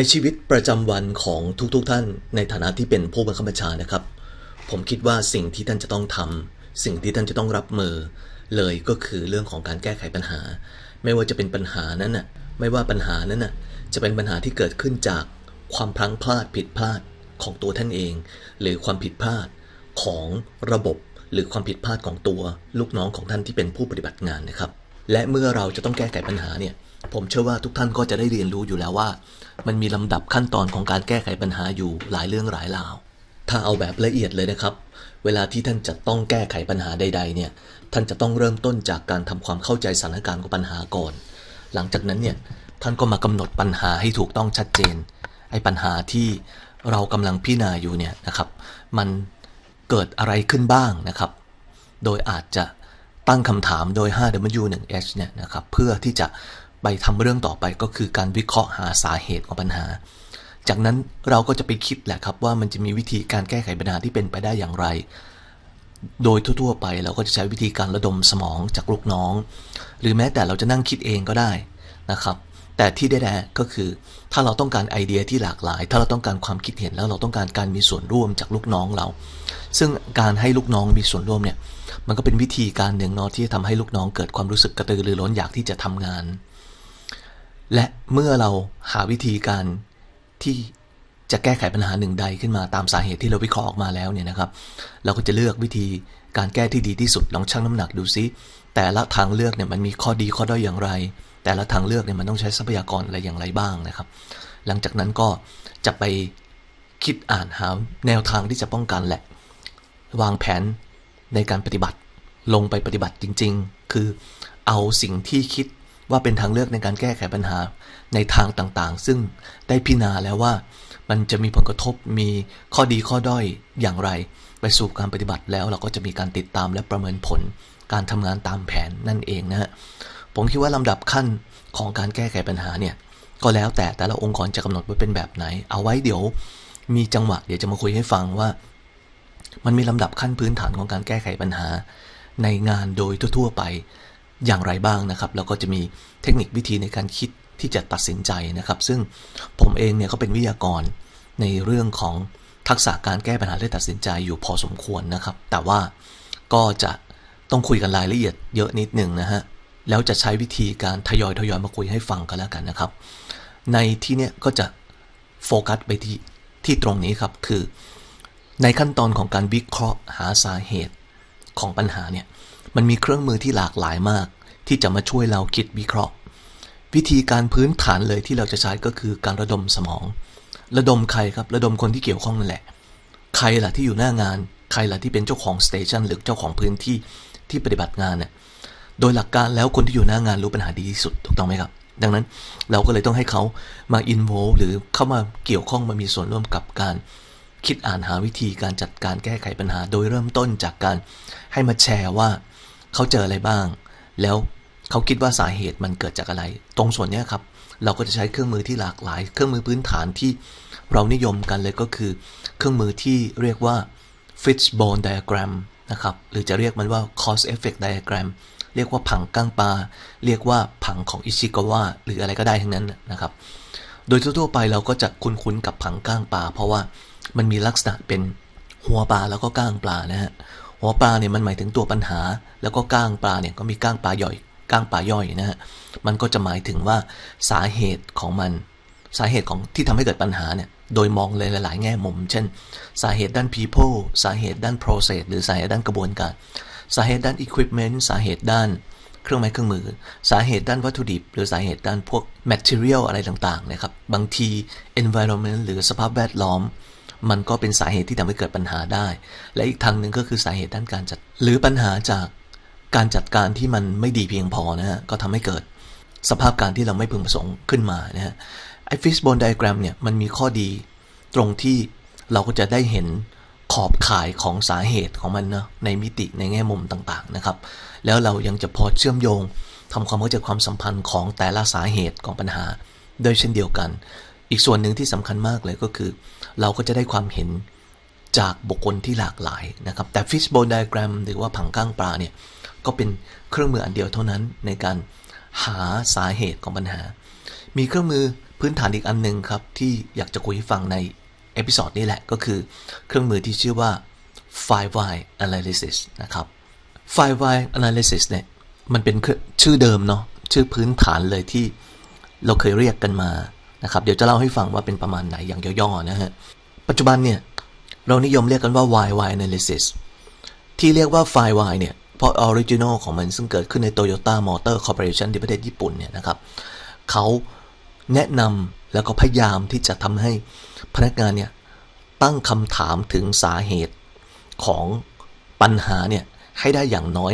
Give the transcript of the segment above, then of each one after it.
ในชีวิตประจำวันของทุกๆทท่าน ในฐานะที่เป็นผู้บังคับบัญชานะครับ ผมคิดว่าสิ่งที่ท่านจะต้องทำสิ่งที่ท่านจะต้องรับมือ เลยก็คือเรื่องของการแก้ไขปัญหา ไม่ว่าจะเป็นปัญหานั้นน่ะไม่ว่าปัญหานั้นน่ะจะเป็นปัญหาที่เกิดขึ้นจากความพลั้งพลาดผิดพลาดของตัวท่านเอง หรือความผิดพลาดของระบบ หรือความผิดพลาดของตัวลูกน้องของท่านที่เป็นผู้ปฏิบัติงานนะครับ และเมื่อเราจะต้องแก้ไขปัญหาเนี่ย ผมเชื่อว่าทุกท่านก็จะได้เรียนรู้อยู่แล้วว่า มันมีลำดับขั้นตอนของการแก้ไขปัญหาอยู่หลายเรื่องหลายราว ถ้าเอาแบบละเอียดเลยนะครับ เวลาที่ท่านจะต้องแก้ไขปัญหาใด ๆ เนี่ย ท่านจะต้องเริ่มต้นจากการทำความเข้าใจสถานการณ์ของปัญหาก่อน หลังจากนั้นเนี่ยท่านก็มากำหนดปัญหาให้ถูกต้องชัดเจน ไอ้ปัญหาที่เรากำลังพิจารณาอยู่เนี่ยนะครับ มันเกิดอะไรขึ้นบ้างนะครับ โดยอาจจะตั้งคำถามโดย 5W1H เนี่ยนะครับ เพื่อที่จะ ไปทำเรื่องต่อไปก็คือการวิเคราะห์หาสาเหตุของปัญหา จากนั้นเราก็จะไปคิดแหละครับว่ามันจะมีวิธีการแก้ไขปัญหาที่เป็นไปได้อย่างไร โดยทั่วๆไปเราก็จะใช้วิธีการระดมสมองจากลูกน้อง หรือแม้แต่เราจะนั่งคิดเองก็ได้นะครับ แต่ที่ได้แน่ก็คือถ้าเราต้องการไอเดียที่หลากหลาย ถ้าเราต้องการความคิดเห็นแล้วเราต้องการการมีส่วนร่วมจากลูกน้องเรา ซึ่งการให้ลูกน้องมีส่วนร่วมเนี่ยมันก็เป็นวิธีการหนึ่งเนาะที่จะทำให้ลูกน้องเกิดความรู้สึกกระตือรือร้นอยากที่จะทำงาน และเมื่อเราหาวิธีการที่จะแก้ไขปัญหาหนึ่งใดขึ้นมาตามสาเหตุที่เราวิเคราะห์ออกมาแล้วเนี่ยนะครับ เราก็จะเลือกวิธีการแก้ที่ดีที่สุดลองชั่งน้ำหนักดูซิแต่ละทางเลือกเนี่ยมันมีข้อดีข้อด้อยอย่างไร แต่ละทางเลือกเนี่ยมันต้องใช้ทรัพยากรอะไรอย่างไรบ้างนะครับ หลังจากนั้นก็จะไปคิดอ่านหาแนวทางที่จะป้องกันแหละ วางแผนในการปฏิบัติลงไปปฏิบัติจริง ๆ คือเอาสิ่งที่คิด ว่าเป็นทางเลือกในการแก้ไขปัญหาในทางต่างๆ ซึ่งได้พิจารณาแล้วว่า มันจะมีผลกระทบมีข้อดีข้อด้อยอย่างไร ไปสู่การปฏิบัติแล้วเราก็จะมีการติดตามและประเมินผล การทำงานตามแผนนั่นเองนะฮะผมคิดว่าลำดับขั้นของการแก้ไขปัญหาเนี่ยก็แล้วแต่แต่ละองค์กรจะกำหนดไว้เป็นแบบไหน เอาไว้เดี๋ยวมีจังหวะเดี๋ยวจะมาคุยให้ฟังว่า มันมีลำดับขั้นพื้นฐานของการแก้ไขปัญหา ในงานโดยทั่ว ๆ ไป อย่างไรบ้างนะครับ แล้วก็จะมีเทคนิควิธีในการคิดที่จะตัดสินใจนะครับ ซึ่งผมเองเนี่ยก็เป็นวิทยากรในเรื่องของทักษะการแก้ปัญหาและตัดสินใจอยู่พอสมควรนะครับ แต่ว่าก็จะต้องคุยกันรายละเอียดเยอะนิดหนึ่งนะฮะ แล้วจะใช้วิธีการทยอยทยอยมาคุยให้ฟังกันแล้วกันนะครับ ในที่เนี้ยก็จะโฟกัสไปที่ที่ตรงนี้ครับ คือ ในขั้นตอนของการวิเคราะห์หาสาเหตุของปัญหาเนี่ย มันมีเครื่องมือที่หลากหลายมาก ที่จะมาช่วยเราคิดวิเคราะห์ วิธีการพื้นฐานเลยที่เราจะใช้ก็คือการระดมสมอง ระดมใครครับระดมคนที่เกี่ยวข้องนั่นแหละ ใครล่ะที่อยู่หน้างาน ใครล่ะที่เป็นเจ้าของสเตชันหรือเจ้าของพื้นที่ที่ปฏิบัติงานเนี่ยโดยหลักการแล้วคนที่อยู่หน้างานรู้ปัญหาดีที่สุดถูกต้องไหมครับ ดังนั้นเราก็เลยต้องให้เขามาอินโวหรือเข้ามาเกี่ยวข้องมามีส่วนร่วมกับการคิดอ่านหาวิธีการจัดการแก้ไขปัญหา โดยเริ่มต้นจากการให้มาแชร์ว่า เขาเจออะไรบ้าง แล้วเขาคิดว่าสาเหตุมันเกิดจากอะไร ตรงส่วนนี้ครับ เราก็จะใช้เครื่องมือที่หลากหลาย เครื่องมือพื้นฐานที่เรานิยมกันเลยก็คือ เครื่องมือที่เรียกว่า Fishbone diagram นะครับ หรือจะเรียกมันว่า cause effect diagram เรียกว่าผังก้างปลา เรียกว่าผังของอิชิกาวะหรืออะไรก็ได้ทั้งนั้นนะครับ โดยทั่วไปเราก็จะคุ้นๆกับผังก้างปลา เพราะว่ามันมีลักษณะเป็นหัวปลาแล้วก็ก้างปลานะฮะ หัวปลาเนี่ยมันหมายถึงตัวปัญหา แล้วก็ก้างปลาเนี่ยก็มีก้างปลาย่อย ก้างปลาย่อยนะฮะมันก็จะหมายถึงว่าสาเหตุของมัน สาเหตุของที่ทำให้เกิดปัญหาเนี่ยโดยมองเลยหลาย ๆ แง่มุม เช่น สาเหตุด้าน people สาเหตุด้าน process หรือสาเหตุด้านกระบวนการ สาเหตุด้าน equipment สาเหตุด้านเครื่องไม้เครื่องมือ สาเหตุด้านวัตถุดิบ หรือสาเหตุด้านพวก material อะไรต่าง ๆ นะครับ บางที environment หรือสภาพแวดล้อม มันก็เป็นสาเหตุที่ทำให้เกิดปัญหาได้ และอีกทางหนึ่งก็คือสาเหตุด้านการจัด หรือปัญหาจากการจัดการที่มันไม่ดีเพียงพอนะฮะก็ทำให้เกิดสภาพการที่เราไม่พึงประสงค์ขึ้นมานะฮะไอ้ฟิชบอลไดอะแกรมเนี่ยมันมีข้อดีตรงที่เราก็จะได้เห็นขอบข่ายของสาเหตุของมันเนะในมิติในแง่มุมต่างๆนะครับ แล้วเรายังจะพอเชื่อมโยงทำความเข้าใจความสัมพันธ์ของแต่ละสาเหตุของปัญหาโดยเช่นเดียวกัน อีกส่วนหนึ่งที่สำคัญมากเลยก็คือ เราก็จะได้ความเห็นจากบุคคลที่หลากหลายนะครับ แต่ fishbone diagram หรือว่าผังก้างปลาเนี่ย ก็เป็นเครื่องมืออันเดียวเท่านั้นในการหาสาเหตุของปัญหา มีเครื่องมือพื้นฐานอีกอันหนึ่งครับ ที่อยากจะคุยให้ฟังในเอพิ o d ดนี้แหละก็คือเครื่องมือที่ชื่อว่า Firewire Analysis นะครับ Firewire Analysis เนี่ย มันเป็นชื่อเดิมเนาะชื่อพื้นฐานเลยที่เราเคยเรียกกันมา นะครับ เดี๋ยวจะเล่าให้ฟังว่าเป็นประมาณไหนอย่างย่อๆนะฮะ ปัจจุบันเนี่ยเรานิยมเรียกกันว่า YY Analysis ที่เรียกว่า Firewire เนี่ยเพราะออริจินอลของมันซึ่งเกิดขึ้นใน Toyota Motor Corporation ที่ประเทศญี่ปุ่นเนี่ยนะครับเขาแนะนำแล้วก็พยายามที่จะทำให้พนักงานเนี่ยตั้งคำถามถึงสาเหตุของปัญหาเนี่ยให้ได้อย่างน้อย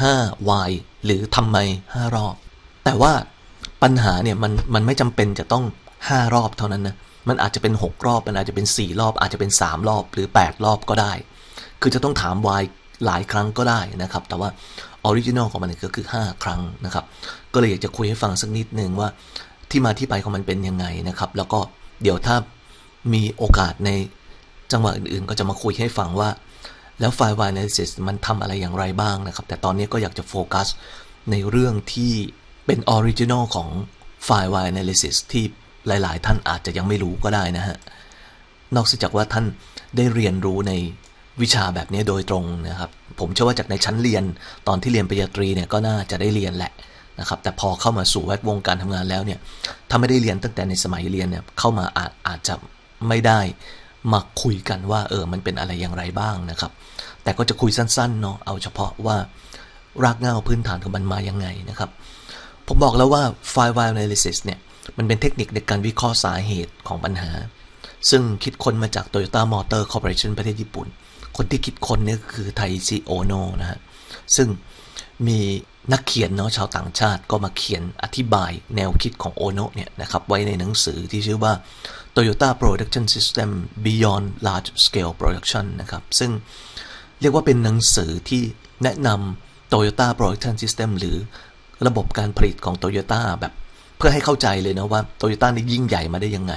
5 why หรือทำไม 5 รอบ แต่ว่าปัญหาเนี่ยมันมันไม่จำเป็นจะต้อง 5 รอบเท่านั้นนะมันอาจจะเป็น 6 รอบ มันอาจจะเป็น 4 รอบ อาจจะเป็น 3 รอบหรือ 8 รอบก็ได้ คือจะต้องถาม why หลายครั้งก็ได้นะครับ แต่ว่าออริจินอลของมันก็คือ 5 ครั้งนะครับ ก็เลยอยากจะคุยให้ฟังสักนิดนึงว่าที่มาที่ไปของมันเป็นยังไงนะครับ แล้วก็เดี๋ยวถ้ามีโอกาสในจังหวะอื่นๆ ก็จะมาคุยให้ฟังว่า แล้วไฟล์ analysis มันทำอะไรอย่างไรบ้างนะครับ แต่ตอนนี้ก็อยากจะโฟกัสในเรื่องที่เป็นออริจินอลของไฟล์ analysis ที่ หลาย ๆ ท่านอาจจะยังไม่รู้ก็ได้นะฮะ นอกจากว่าท่านได้เรียนรู้ในวิชาแบบนี้โดยตรงนะครับ ผมเชื่อว่าจากในชั้นเรียนตอนที่เรียนปริญญาตรีเนี่ยก็น่าจะได้เรียนแหละนะครับ แต่พอเข้ามาสู่แวดวงการทำงานแล้วเนี่ย ถ้าไม่ได้เรียนตั้งแต่ในสมัยเรียนเนี่ย เข้ามาอาจอาจจะไม่ได้มาคุยกันว่าเออ มันเป็นอะไรอย่างไรบ้างนะครับ แต่ก็จะคุยสั้นๆเนาะ เอาเฉพาะว่ารากเหง้าพื้นฐานของมันมายังไงนะครับ ผมบอกแล้วว่า Firewire Analysis เนี่ย มันเป็นเทคนิคในการวิเคราะห์สาเหตุของปัญหา ซึ่งคิดค้นมาจาก Toyota Motor Corporation ประเทศญี่ปุ่น คนที่คิดค้นนี่คือไทซิโอโนนะฮะ ซึ่งมีนักเขียนเนาะชาวต่างชาติก็มาเขียนอธิบายแนวคิดของโอโนเนี่ยนะครับ ไว้ในหนังสือที่ชื่อว่า Toyota Production System Beyond Large Scale Production นะครับ ซึ่งเรียกว่าเป็นหนังสือที่แนะนำ Toyota Production System หรือระบบการผลิตของ Toyota แบบ เพื่อให้เข้าใจเลยนะว่า Toyota นี่ยิ่งใหญ่มาได้ยังไง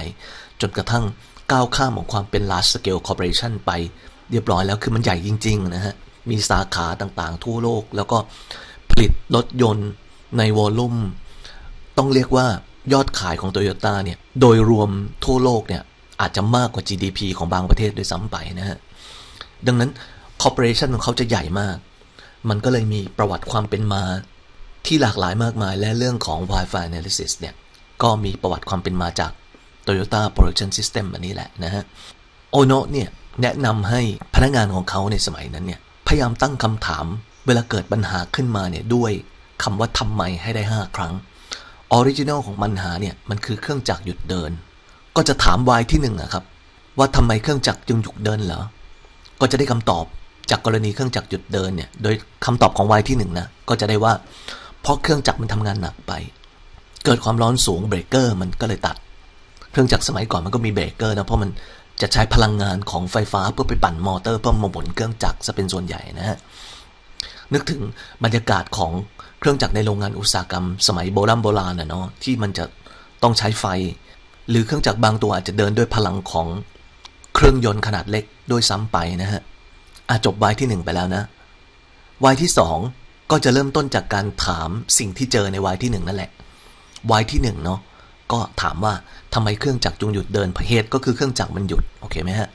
จนกระทั่งก้าวข้ามของความเป็น large scale corporation ไปเรียบร้อยแล้วคือมันใหญ่จริงๆนะฮะ มีสาขาต่างๆ ทั่วโลก แล้วก็ผลิตรถยนต์ในวอลลุ่ม ต้องเรียกว่ายอดขายของโตโยต้าเนี่ย โดยรวมทั่วโลกเนี่ย อาจจะมากกว่า GDP ของบางประเทศด้วยซ้ำไปนะฮะ ดังนั้นคอร์ปอเรชันของเขาจะใหญ่มาก มันก็เลยมีประวัติความเป็นมา ที่หลากหลายมากมายและเรื่องของ Wi-Fi Analysis เนี่ย ก็มีประวัติความเป็นมาจาก Toyota Production System อันนี้แหละนะฮะโอโนะเนี่ย แนะนำให้พนักงานของเขาในสมัยนั้นเนี่ย พยายามตั้งคำถามเวลาเกิดปัญหาขึ้นมาเนี่ย ด้วยคำว่าทำไมให้ได้ 5 ครั้งออริจินอลของปัญหาเนี่ย มันคือเครื่องจักรหยุดเดิน ก็จะถามวายที่หนึ่งอะครับ ว่าทำไมเครื่องจักรจึงหยุดเดินเหรอ ก็จะได้คำตอบจากกรณีเครื่องจักรหยุดเดินเนี่ย โดยคำตอบของวายที่หนึ่งนะ ก็จะได้ว่า เพราะเครื่องจักรมันทำงานหนักไป เกิดความร้อนสูงเบรกเกอร์มันก็เลยตัด เครื่องจักรสมัยก่อนมันก็มีเบรกเกอร์นะเพราะมันจะใช้พลังงานของไฟฟ้าเพื่อไปปั่นมอเตอร์เพื่อมาหมุนเครื่องจักรจะเป็นส่วนใหญ่นะฮะนึกถึงบรรยากาศของเครื่องจักรในโรงงานอุตสาหกรรม สมัยโบราณโบราณนะเนาะที่มันจะต้องใช้ไฟ หรือเครื่องจักรบางตัวอาจจะเดินด้วยพลังของเครื่องยนต์ขนาดเล็กโดยซ้ำไปนะฮะอาจบวายที่หนึ่งไปแล้วนะวายที่สอง ก็จะเริ่มต้นจากการถามสิ่งที่เจอในวายที่หนึ่งนั่นแหละวายที่หนึ่งเนาะก็ถามว่าทำไมเครื่องจักรจุงหยุดเดินเหตุก็คือเครื่องจักรมันหยุดโอเคไหมฮะ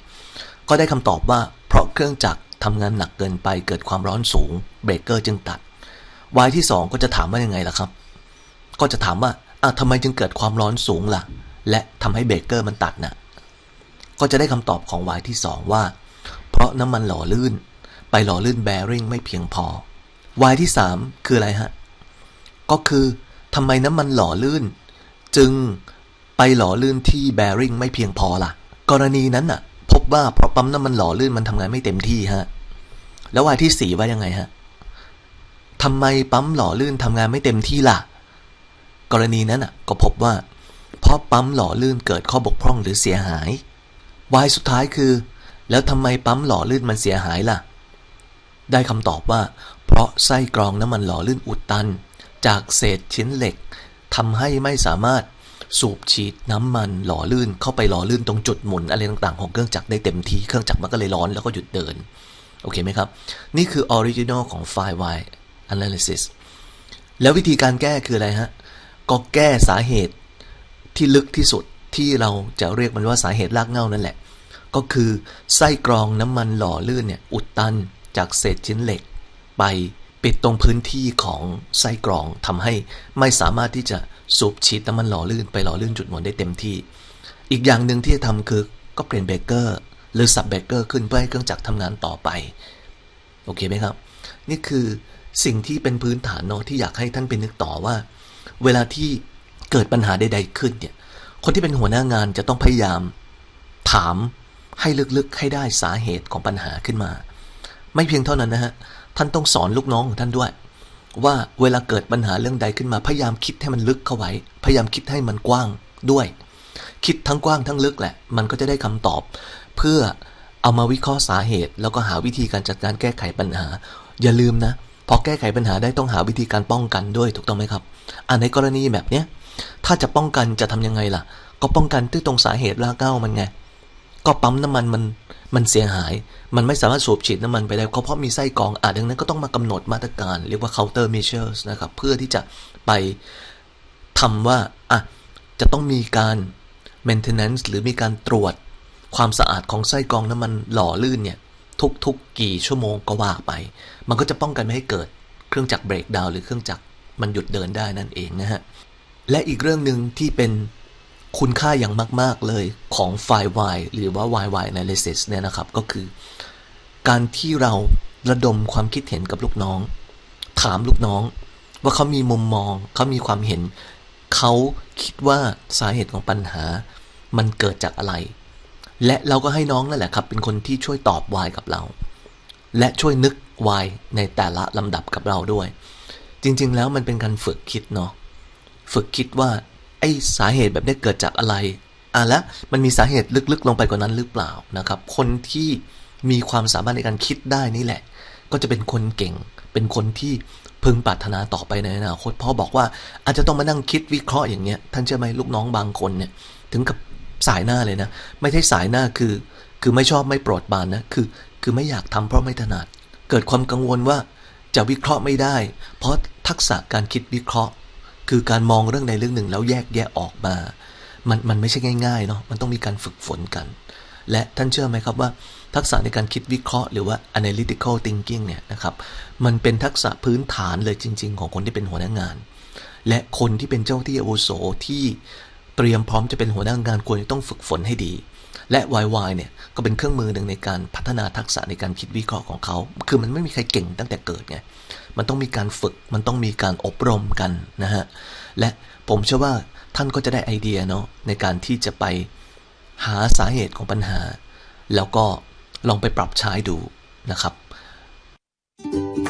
ก็ได้คำตอบว่าเพราะเครื่องจักรทำงานหนักเกินไปเกิดความร้อนสูงเบรกเกอร์จึงตัดวายที่สองก็จะถามว่ายังไงล่ะครับ ก็จะถามว่าอะทำไมจึงเกิดความร้อนสูงล่ะ และทำให้เบรกเกอร์มันตัดนะ่ะก็จะได้คำตอบของวายที่สองว่า เพราะน้ำมันหล่อลื่น ไปหล่อลื่นแบริ่งไม่เพียงพอ วายที่สามคืออะไรฮะ ก็คือทำไมน้ำมันหล่อลื่น จึงไปหล่อลื่นที่แบริ่งไม่เพียงพอล่ะ กรณีนั้นน่ะ พบว่าเพราะปั๊มน้ำมันหล่อลื่นมันทำงานไม่เต็มที่ฮะ แล้ววายที่สี่ว่ายังไงฮะทำไมปั๊มหล่อลื่นทำงานไม่เต็มที่ล่ะ กรณีนั้นอะ ก็พบว่า เพราะปั๊มหล่อลื่นเกิดข้อบกพร่องหรือเสียหายวายสุดท้ายคือ แล้วทำไมปั๊มหล่อลื่นมันเสียหายล่ะ ได้คำตอบว่า เพราะไส้กรองน้ำมันหล่อลื่นอุดตัน จากเศษชิ้นเหล็กทำให้ไม่สามารถสูบฉีดน้ำมันหล่อลื่นเข้าไปหล่อลื่นตรงจุดหมุนอะไรต่างๆ ของเครื่องจักรได้เต็มที่เครื่องจักรมันก็เลยร้อนแล้วก็หยุดเดิน โอเคไหมครับ นี่คือออริจินอลของไฟล์ Y analysis แล้ววิธีการแก้คืออะไรฮะ ก็แก้สาเหตุที่ลึกที่สุดที่เราจะเรียกมันว่าสาเหตุรากเง้านั่นแหละ ก็คือไส้กรองน้ำมันหล่อลื่นเนี่ยอุดตันจากเศษชิ้นเหล็ก ไปปิดตรงพื้นที่ของไส้กรองทำให้ไม่สามารถที่จะสูบฉีดน้ำมันหล่อลื่นไปหล่อลื่นจุดหมุนได้เต็มที่ อีกอย่างหนึ่งที่จะทำคือก็เปลี่ยนเบเกอร์หรือสับเบเกอร์ขึ้นเพื่อให้เครื่องจักรทำงานต่อไป โอเคไหมครับ นี่คือสิ่งที่เป็นพื้นฐานเนาะที่อยากให้ท่านไปนึกต่อว่า เวลาที่เกิดปัญหาใดๆขึ้นเนี่ยคนที่เป็นหัวหน้างานจะต้องพยายามถามให้ลึกๆให้ได้สาเหตุของปัญหาขึ้นมา ไม่เพียงเท่านั้นนะฮะ ท่านต้องสอนลูกน้องของท่านด้วย ว่าเวลาเกิดปัญหาเรื่องใดขึ้นมาพยายามคิดให้มันลึกเข้าไว้ พยายามคิดให้มันกว้างด้วย คิดทั้งกว้างทั้งลึกแหละ มันก็จะได้คำตอบ เพื่อเอามาวิเคราะห์สาเหตุ แล้วก็หาวิธีการจัดการแก้ไขปัญหา อย่าลืมนะพอแก้ไขปัญหาได้ต้องหาวิธีการป้องกันด้วยถูกต้องไหมครับอ่าในกรณีแบบเนี้ยถ้าจะป้องกันจะทำยังไงล่ะ ก็ป้องกันด้วยตรงสาเหตุรากเหง้ามันไง ก็ปั๊มน้ำมันมัน มันเสียหาย มันไม่สามารถสูบฉีดน้ำมันไปได้ เพราะมีไส้กรองอดังนั้นก็ต้องมากำหนดมาตรการ เรียกว่า counter measures นะครับ เพื่อที่จะไปทำว่าอะจะต้องมีการ maintenance หรือมีการตรวจความสะอาดของไส้กรองน้ำมันหล่อลื่นเนี่ยทุกๆกี่ชั่วโมงก็ว่าไป มันก็จะป้องกันไม่ให้เกิดเครื่องจักรเบรกดาวน์หรือเครื่องจักรมันหยุดเดินได้นั่นเองนะฮะ และอีกเรื่องหนึ่งที่เป็น คุณค่าอย่างมาก ๆ เลยของไฟล์ Y หรือว่า YY analysis เนี่ยนะครับก็คือ การที่เราระดมความคิดเห็นกับลูกน้อง ถามลูกน้อง ว่าเขามีมุมมอง เขามีความเห็น เขาคิดว่าสาเหตุของปัญหา มันเกิดจากอะไร และเราก็ให้น้องนั่นแหละครับ เป็นคนที่ช่วยตอบ Y กับเรา และช่วยนึก Y ในแต่ละลำดับกับเราด้วย จริง ๆ แล้วมันเป็นการฝึกคิดเนาะฝึกคิดว่า ไอ้สาเหตุแบบนี้เกิดจากอะไรอะแล้วมันมีสาเหตุลึกๆ ลงไปกว่านั้นหรือเปล่านะครับ คนที่มีความสามารถในการคิดได้นี่แหละ ก็จะเป็นคนเก่ง เป็นคนที่พึงปรารถนาต่อไปในอนาคตพ่อบอกว่าอาจจะต้องมานั่งคิดวิเคราะห์อย่างเงี้ยท่านเชื่อไหมลูกน้องบางคนเนี่ย ถึงกับสายหน้าเลยนะ ไม่ใช่สายหน้าคือ คือไม่ชอบไม่โปรดปรานนะคือ คือไม่อยากทำเพราะไม่ถนัด เกิดความกังวลว่าจะวิเคราะห์ไม่ได้ เพราะทักษะการคิดวิเคราะห์ คือการมองเรื่องใดเรื่องหนึ่งแล้วแยกแยะออกมา มันมันไม่ใช่ง่ายๆเนาะมันต้องมีการฝึกฝนกัน และท่านเชื่อไหมครับว่า ทักษะในการคิดวิเคราะห์หรือว่า analytical thinking เนี่ยนะครับมันเป็นทักษะพื้นฐานเลยจริง ๆ ของคนที่เป็นหัวหน้างาน และคนที่เป็นเจ้าที่อาวุโสที่เตรียมพร้อมจะเป็นหัวหน้างานควรจะต้องฝึกฝนให้ดี และ YY เนี่ยก็เป็นเครื่องมือหนึ่งในการพัฒนาทักษะในการคิดวิเคราะห์ของเขา คือมันไม่มีใครเก่งตั้งแต่เกิดไง มันต้องมีการฝึก มันต้องมีการอบรมกันนะฮะ และผมเชื่อว่าท่านก็จะได้ไอเดียเนาะในการที่จะไปหาสาเหตุของปัญหา แล้วก็ลองไปปรับใช้ดูนะครับ thank you